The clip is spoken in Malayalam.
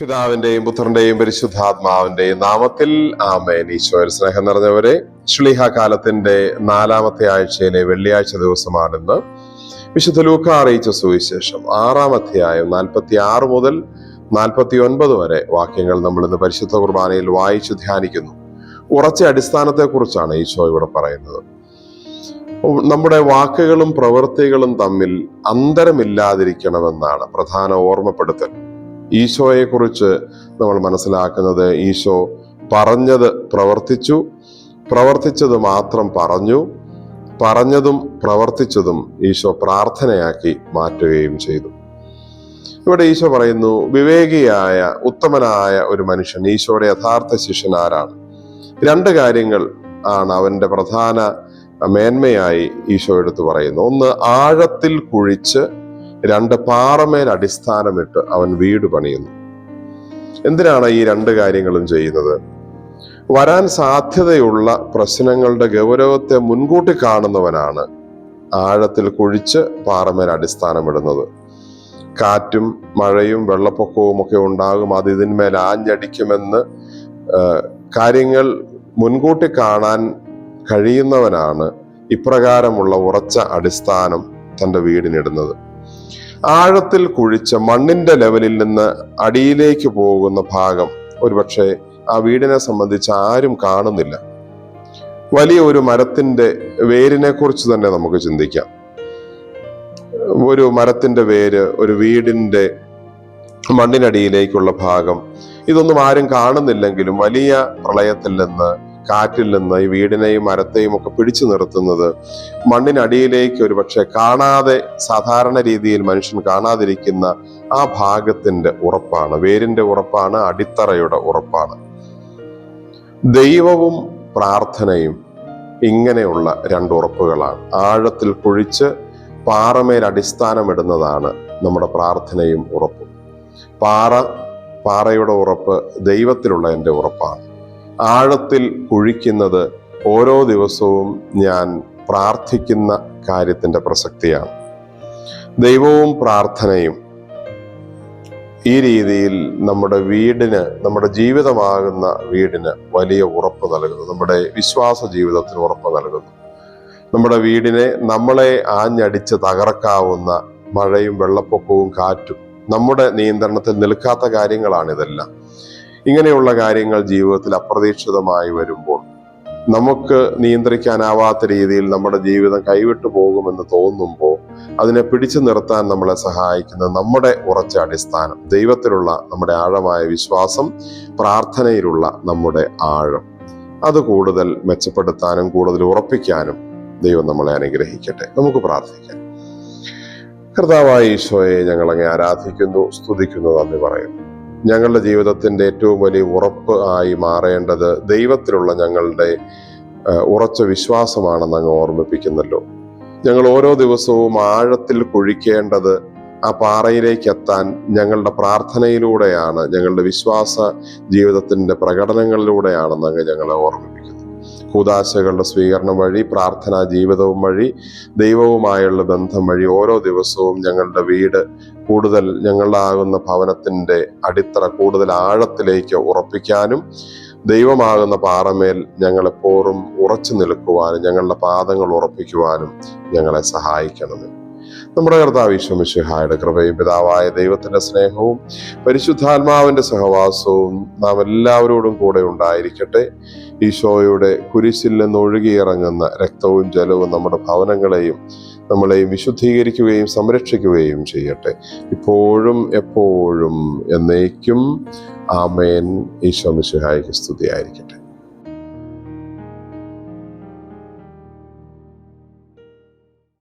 പിതാവിന്റെയും പുത്രന്റെയും പരിശുദ്ധാത്മാവിന്റെയും നാമത്തിൽ ആമേൻ. ഈശോയിൽ സ്നേഹം നിറഞ്ഞവരെ ശ്ലീഹ കാലത്തിന്റെ നാലാമത്തെ ആഴ്ചയിലെ വെള്ളിയാഴ്ച ദിവസമാണിന്ന് വിശുദ്ധ ലൂക്ക അറിയിച്ച സുവിശേഷം. ആറാം അധ്യായം നാൽപ്പത്തി ആറ് മുതൽ നാൽപ്പത്തി ഒൻപത് വരെ വാക്യങ്ങൾ നമ്മൾ ഇന്ന് പരിശുദ്ധ കുർബാനയിൽ വായിച്ചു ധ്യാനിക്കുന്നു. ഉറച്ച അടിസ്ഥാനത്തെക്കുറിച്ചാണ് ഈശോ ഇവിടെ പറയുന്നത്. നമ്മുടെ വാക്കുകളും പ്രവൃത്തികളും തമ്മിൽ അന്തരമില്ലാതിരിക്കണമെന്നാണ് പ്രധാന ഓർമ്മപ്പെടുത്തൽ. ഈശോയെക്കുറിച്ച് നമ്മൾ മനസ്സിലാക്കുന്നത് ഈശോ പറഞ്ഞത് പ്രവർത്തിച്ചു പ്രവർത്തിച്ചത് മാത്രം പറഞ്ഞു പറഞ്ഞതും പ്രവർത്തിച്ചതും ഈശോ പ്രാർത്ഥനയാക്കി മാറ്റുകയും ചെയ്തു. ഇവിടെ ഈശോ പറയുന്നു വിവേകിയായ ഉത്തമനായ ഒരു മനുഷ്യൻ ഈശോയുടെ യഥാർത്ഥ ശിഷ്യൻ ആരാണ്? രണ്ട് കാര്യങ്ങൾ ആണ് അവന്റെ പ്രധാന മേന്മയായി ഈശോ എടുത്തു പറയുന്നു. ഒന്ന് ആഴത്തിൽ കുഴിച്ച് രണ്ട് പാറമേൽ അടിസ്ഥാനമിട്ട് അവൻ വീട് പണിയുന്നു. എന്തിനാണ് ഈ രണ്ട് കാര്യങ്ങളും ചെയ്യുന്നത്? വരാൻ സാധ്യതയുള്ള പ്രശ്നങ്ങളുടെ ഗൗരവത്തെ മുൻകൂട്ടി കാണുന്നവനാണ് ആഴത്തിൽ കുഴിച്ച് പാറമേൽ അടിസ്ഥാനമിടുന്നത്. കാറ്റും മഴയും വെള്ളപ്പൊക്കവും ഒക്കെ ഉണ്ടാകും അത് ഇതിന്മേൽ ആഞ്ഞടിക്കുമെന്ന് കാര്യങ്ങൾ മുൻകൂട്ടി കാണാൻ കഴിയുന്നവനാണ് ഇപ്രകാരമുള്ള ഉറച്ച അടിസ്ഥാനം തന്റെ വീടിനിടുന്നത്. ആഴത്തിൽ കുഴിച്ച മണ്ണിന്റെ ലെവലിൽ നിന്ന് അടിയിലേക്ക് പോകുന്ന ഭാഗം. ഒരുപക്ഷെ ആ വീടിനെ സംബന്ധിച്ച് ആരും കാണുന്നില്ല. വലിയ ഒരു മരത്തിന്റെ വേരിനെ കുറിച്ച് തന്നെ നമുക്ക് ചിന്തിക്കാം. ഒരു മരത്തിന്റെ വേര് ഒരു വീടിന്റെ മണ്ണിനടിയിലേക്കുള്ള ഭാഗം. ഇതൊന്നും ആരും കാണുന്നില്ലെങ്കിലും വലിയ പ്രളയത്തിൽ നിന്ന് കാറ്റിൽ നിന്ന് ഈ വീടിനെയും മരത്തെയും ഒക്കെ പിടിച്ചു നിർത്തുന്നത് മണ്ണിനടിയിലേക്ക് ഒരു പക്ഷെ കാണാതെ സാധാരണ രീതിയിൽ മനുഷ്യൻ കാണാതിരിക്കുന്ന ആ ഭാഗത്തിന്റെ ഉറപ്പാണ്. വേരിന്റെ ഉറപ്പാണ് അടിത്തറയുടെ ഉറപ്പാണ്. ദൈവവും പ്രാർത്ഥനയും ഇങ്ങനെയുള്ള രണ്ട് ഉറപ്പുകളാണ്. ആഴത്തിൽ കുഴിച്ച് പാറമേൽ അടിസ്ഥാനമിടുന്നതാണ് നമ്മുടെ പ്രാർത്ഥനയും ഉറപ്പും. പാറ പാറയുടെ ഉറപ്പ് ദൈവത്തിലുള്ള എന്റെ ഉറപ്പാണ്. ആഴത്തിൽ കുഴിക്കുന്നത് ഓരോ ദിവസവും ഞാൻ പ്രാർത്ഥിക്കുന്ന കാര്യത്തിന്റെ പ്രസക്തിയാണ്. ദൈവവും പ്രാർത്ഥനയും ഈ രീതിയിൽ നമ്മുടെ വീടിന് നമ്മുടെ ജീവിതമാകുന്ന വീടിന് വലിയ ഉറപ്പ് നൽകുന്നു. നമ്മുടെ വിശ്വാസ ജീവിതത്തിന് ഉറപ്പ് നൽകുന്നു. നമ്മുടെ വീടിനെ നമ്മളെ ആഞ്ഞടിച്ച് തകർക്കാവുന്ന മഴയും വെള്ളപ്പൊക്കവും കാറ്റും നമ്മുടെ നിയന്ത്രണത്തിൽ നിൽക്കാത്ത കാര്യങ്ങളാണ് ഇതെല്ലാം ഇങ്ങനെയുള്ള കാര്യങ്ങൾ ജീവിതത്തിൽ അപ്രതീക്ഷിതമായി വരുമ്പോൾ നമുക്ക് നിയന്ത്രിക്കാനാവാത്ത രീതിയിൽ നമ്മുടെ ജീവിതം കൈവിട്ടു പോകുമെന്ന് തോന്നുമ്പോൾ അതിനെ പിടിച്ചു നിർത്താൻ നമ്മളെ സഹായിക്കുന്ന നമ്മുടെ ഉറച്ച അടിസ്ഥാനം ദൈവത്തിലുള്ള നമ്മുടെ ആഴമായ വിശ്വാസം പ്രാർത്ഥനയിലുള്ള നമ്മുടെ ആഴം. അത് കൂടുതൽ മെച്ചപ്പെടുത്താനും കൂടുതൽ ഉറപ്പിക്കാനും ദൈവം നമ്മളെ അനുഗ്രഹിക്കട്ടെ. നമുക്ക് പ്രാർത്ഥിക്കാം. കർത്താവായ ഈശോയെ ഞങ്ങൾ അങ്ങ് ആരാധിക്കുന്നു സ്തുതിക്കുന്നു നന്ദി പറയുന്നു. ഞങ്ങളുടെ ജീവിതത്തിന്റെ ഏറ്റവും വലിയ ഉറപ്പ് ആയി മാറേണ്ടത് ദൈവത്തിലുള്ള ഞങ്ങളുടെ ഉറച്ച വിശ്വാസമാണെന്ന് അങ്ങ് ഓർമ്മിപ്പിക്കുന്നല്ലോ. ഞങ്ങൾ ഓരോ ദിവസവും ആഴത്തിൽ കുഴിക്കേണ്ടത് ആ പാറയിലേക്ക് എത്താൻ ഞങ്ങളുടെ പ്രാർത്ഥനയിലൂടെയാണ് ഞങ്ങളുടെ വിശ്വാസ ജീവിതത്തിന്റെ പ്രകടനങ്ങളിലൂടെയാണെന്ന് അങ്ങ് ഞങ്ങളെ ഓർമ്മിപ്പിക്കുന്നു. കൂതാശകളുടെ സ്വീകരണം വഴി പ്രാർത്ഥനാ ജീവിതവും വഴി ദൈവവുമായുള്ള ബന്ധം വഴി ഓരോ ദിവസവും ഞങ്ങളുടെ വീട് കൂടുതൽ ഞങ്ങളാകുന്ന ഭവനത്തിന്റെ അടിത്തറ കൂടുതൽ ആഴത്തിലേക്ക് ഉറപ്പിക്കാനും ദൈവമാകുന്ന പാറമേൽ ഞങ്ങളെപ്പോഴും ഉറച്ചു നിൽക്കുവാനും ഞങ്ങളുടെ പാദങ്ങൾ ഉറപ്പിക്കുവാനും ഞങ്ങളെ സഹായിക്കണമേ. നമ്മുടെ കർത്താവ് ഈശ്വമിശിഹായുടെ കൃപയും പിതാവായ ദൈവത്തിന്റെ സ്നേഹവും പരിശുദ്ധാത്മാവിന്റെ സഹവാസവും നാം എല്ലാവരോടും കൂടെ ഉണ്ടായിരിക്കട്ടെ. ഈശോയുടെ കുരിശിൽ നിന്ന് ഒഴുകിയിറങ്ങുന്ന രക്തവും ജലവും നമ്മുടെ ഭവനങ്ങളെയും നമ്മളെയും വിശുദ്ധീകരിക്കുകയും സംരക്ഷിക്കുകയും ചെയ്യട്ടെ. ഇപ്പോഴും എപ്പോഴും എന്നേക്കും ആമേൻ. ഈശോ മിശുഹായ്ക്ക് സ്തുതിയായിരിക്കട്ടെ.